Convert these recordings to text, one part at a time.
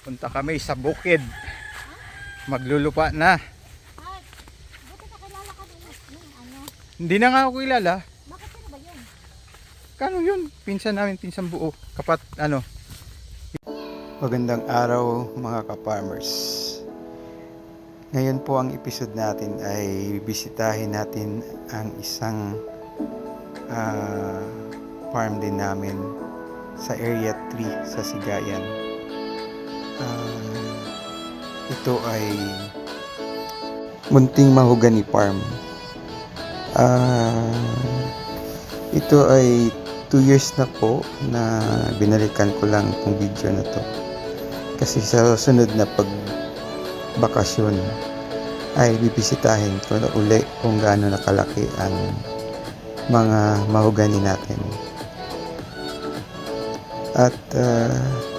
Punta kami sa bukid. Maglulupa na. Hindi na nga ako kilala. Bakit sino ba yun? Kano yun? Pinsan namin, pinsan buo. Kapat, ano. Magandang araw mga ka-farmers. Ngayon po ang episode natin ay bisitahin natin ang isang ah, farm din namin sa Area 3 sa Sigayan. Ah, ito ay Munting Mahogany Farm. Ah, ito ay 2 years na po na binalikan ko lang itong video na to. Kasi sa sunod na pag bakasyon ay bibisitahin ko na uli kung gaano nakalaki ang mga mahogani natin. At ah,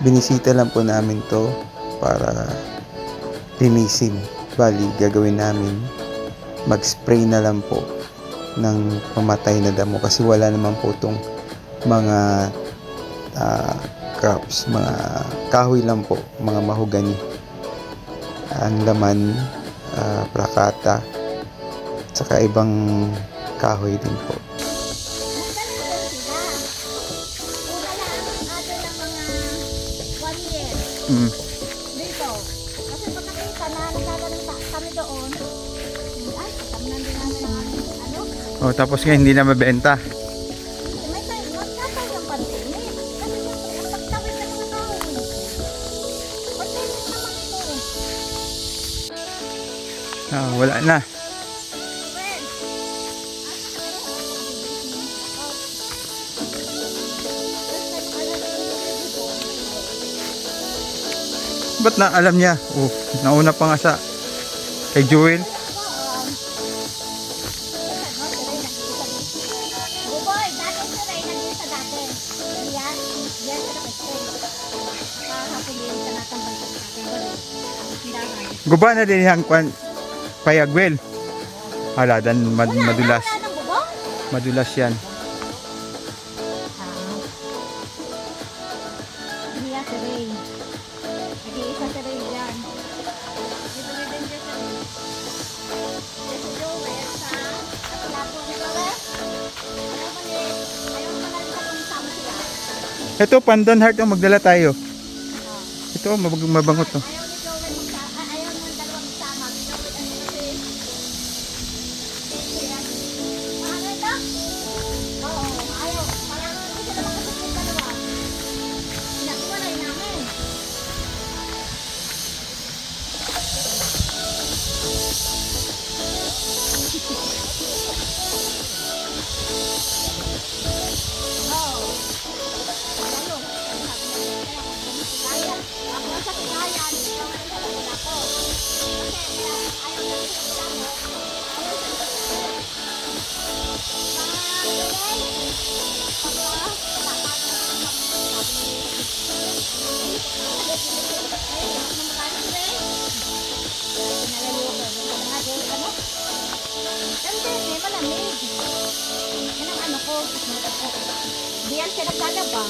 binisita lang po namin to para linisin. Bali, gagawin namin mag-spray na lang po ng pamatay na damo kasi wala naman po itong mga ah, crops, mga kahoy lang po, mga mahogani. Ang laman, ah, prakata, saka ibang kahoy din po. Year. Dito. Kasi pag nakita na nagkagaling pa kami doon, ay, katamnan din namin ang ano. Oh, tapos nga hindi na mabenta. May tayo, magkatayo ng pandemic. Kasi yung pagtawid ng mga tao. Pandemic naman ito. Ah, wala na. Ba't na alam niya? Oh, nauna pa nga sa kay tindahan. Guba na din yung kwan payagwel. Hala, dan mad, madulas. Madulas yan. Ito, Pandon Heart, oh, magdala tayo. Ito, mabag mabango Diyan siya naglalaba.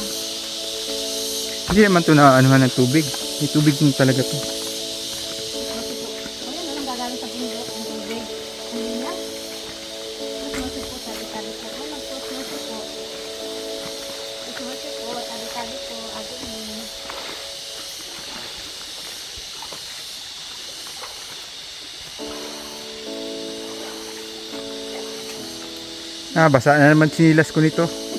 Hindi naman to na anuhan ng tubig. May tubig din talaga to. Ah, basa na naman sinilas ko nito.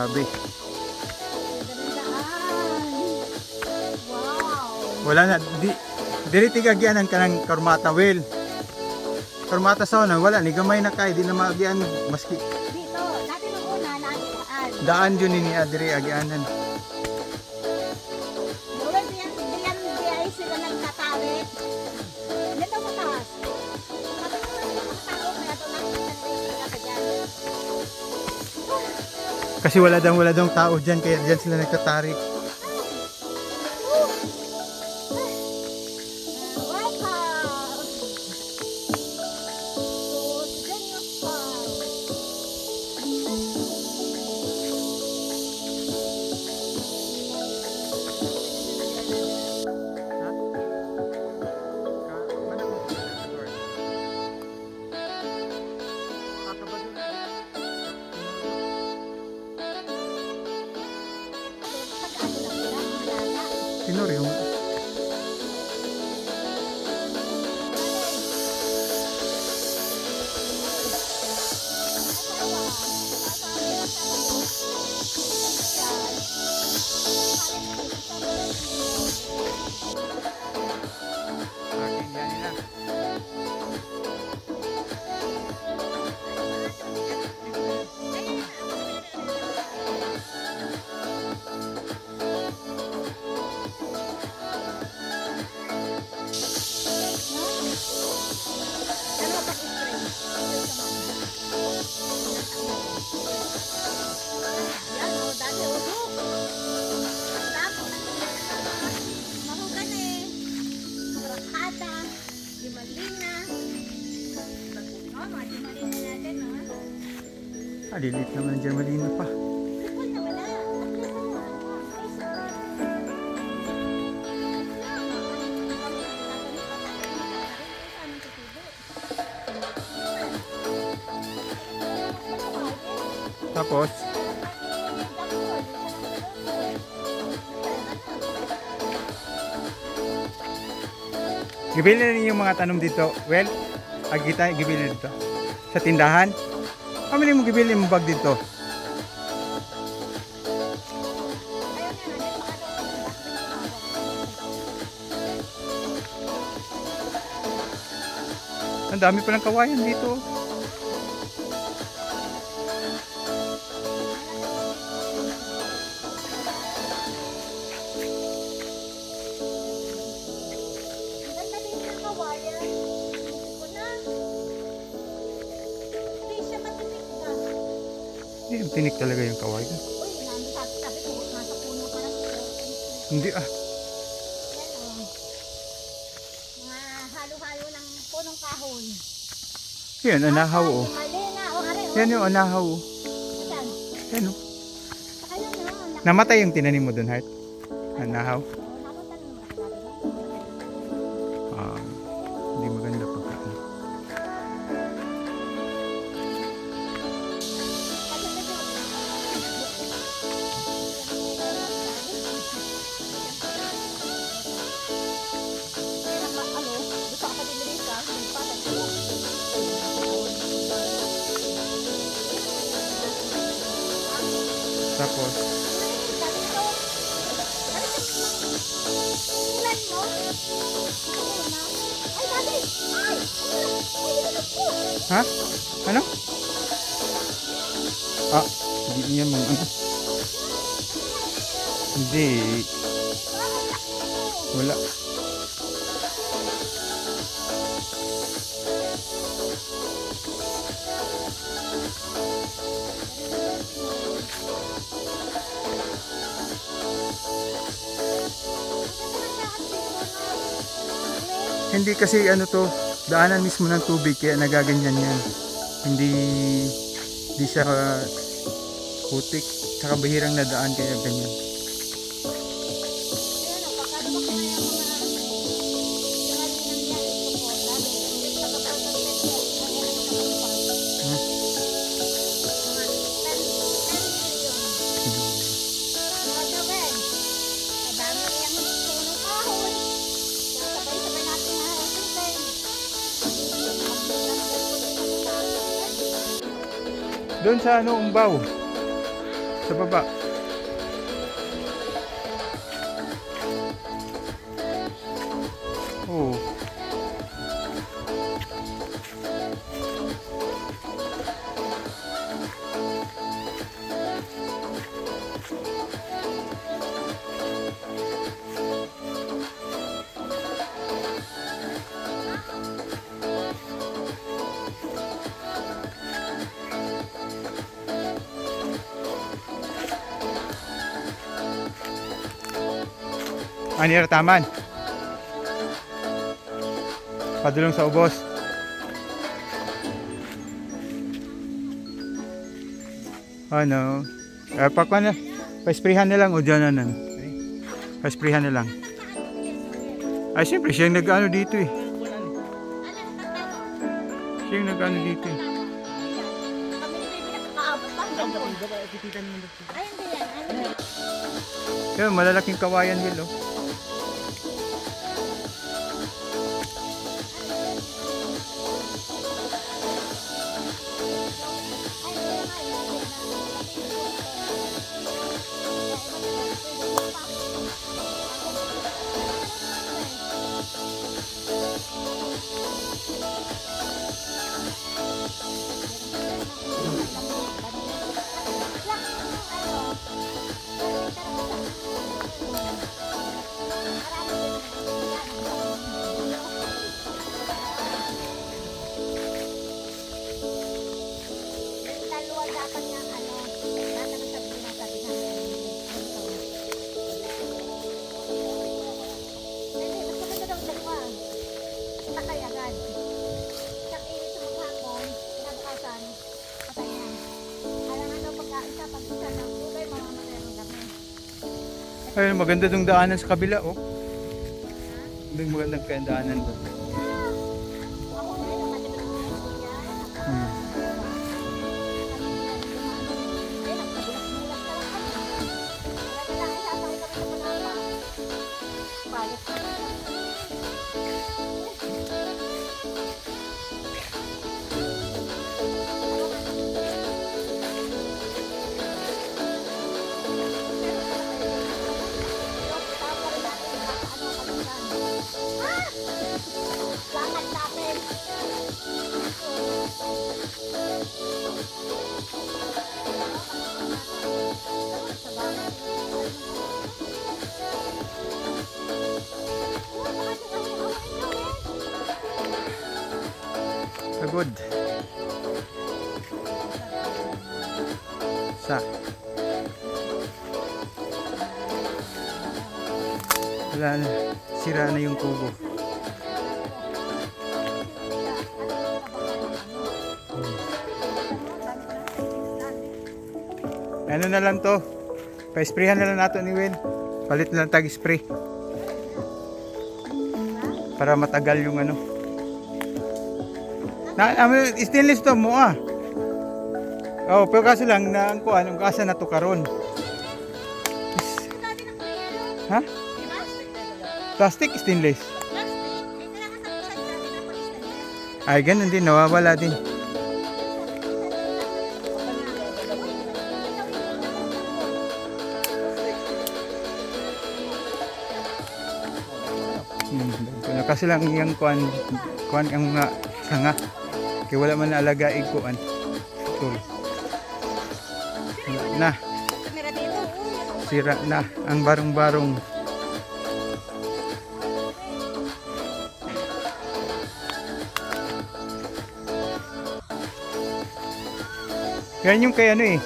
Grabe. Wala na. Di, diri tigagyan ang kanang karmata well. Karmata sa una, wala ni gamay na kay di na maagian maski Dito, dati nung una, naagitaan. Daan yun ni Adri Agianan. Kasi wala daw wala daw tao dyan kaya dyan sila nagtatarik. Lilit naman dyan malino pa. Tapos, gibili na ninyo mga tanom dito. Well, agita, gibili na dito. Sa tindahan. Kami mo gibili mo bag dito. Ang dami palang kawayan dito. Hindi ah. Mga halo-halo ng punong kahoy. Yan, anahaw oh. Malina, o are, o. Yan yung anahaw oh. Yan oh. Nak- Namatay yung tinanim mo dun, Heart. Anahaw. Ha? Ano? Ah, hindi niya mong ano. Hindi. Wala. Hindi kasi ano to, daanan mismo ng tubig kaya nagaganyan yan. Hindi hindi siya uh, putik, saka bahirang na daan kaya ganyan. Doon sa ano, umbaw. Sa baba. Anira taman. Padulong sa ubos. Ano? Eh, pakwan na. Pa-sprayhan na lang o dyan na lang. Pa-sprayhan na lang. Ay, siyempre, siya yung nag-ano dito eh. Siya yung nag-ano dito eh. Ano? Kaya malalaking kawayan Will, oh. Ayun, maganda dong daanan sa kabila, oh. Doon magandang kaya daanan doon. Wala na. Sira na yung kubo. Ano na lang to? Pa-sprayhan na lang nato ni Will. Palit na lang tag-spray. Para matagal yung ano. Na, ano, stainless to mo ah. Oh, pero kaso lang na ang kuan, ang kasa na to karon. Plastic stainless. Ay, ganun din, nawawala din. Hmm, kasi lang yung kuan, kuan ang mga sanga. Kaya wala man naalaga kuan. Tool. Wala Na, sira na ang barong-barong. Yan yung kay ano eh.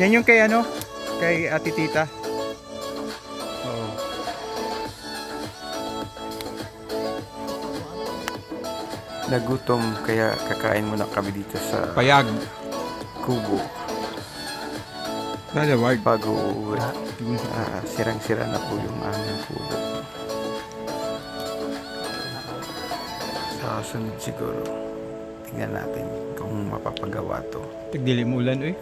Yan yung kay ano? Kay Ate Tita. Oo. Nagutom kaya kakain muna kami dito sa Payag. kubo Lalawag. bago uuwi. Ah, sirang-sira na po yung aming kubo. Sa sunod siguro, tingnan natin kung mapapagawa to. Tagdilim ulan eh.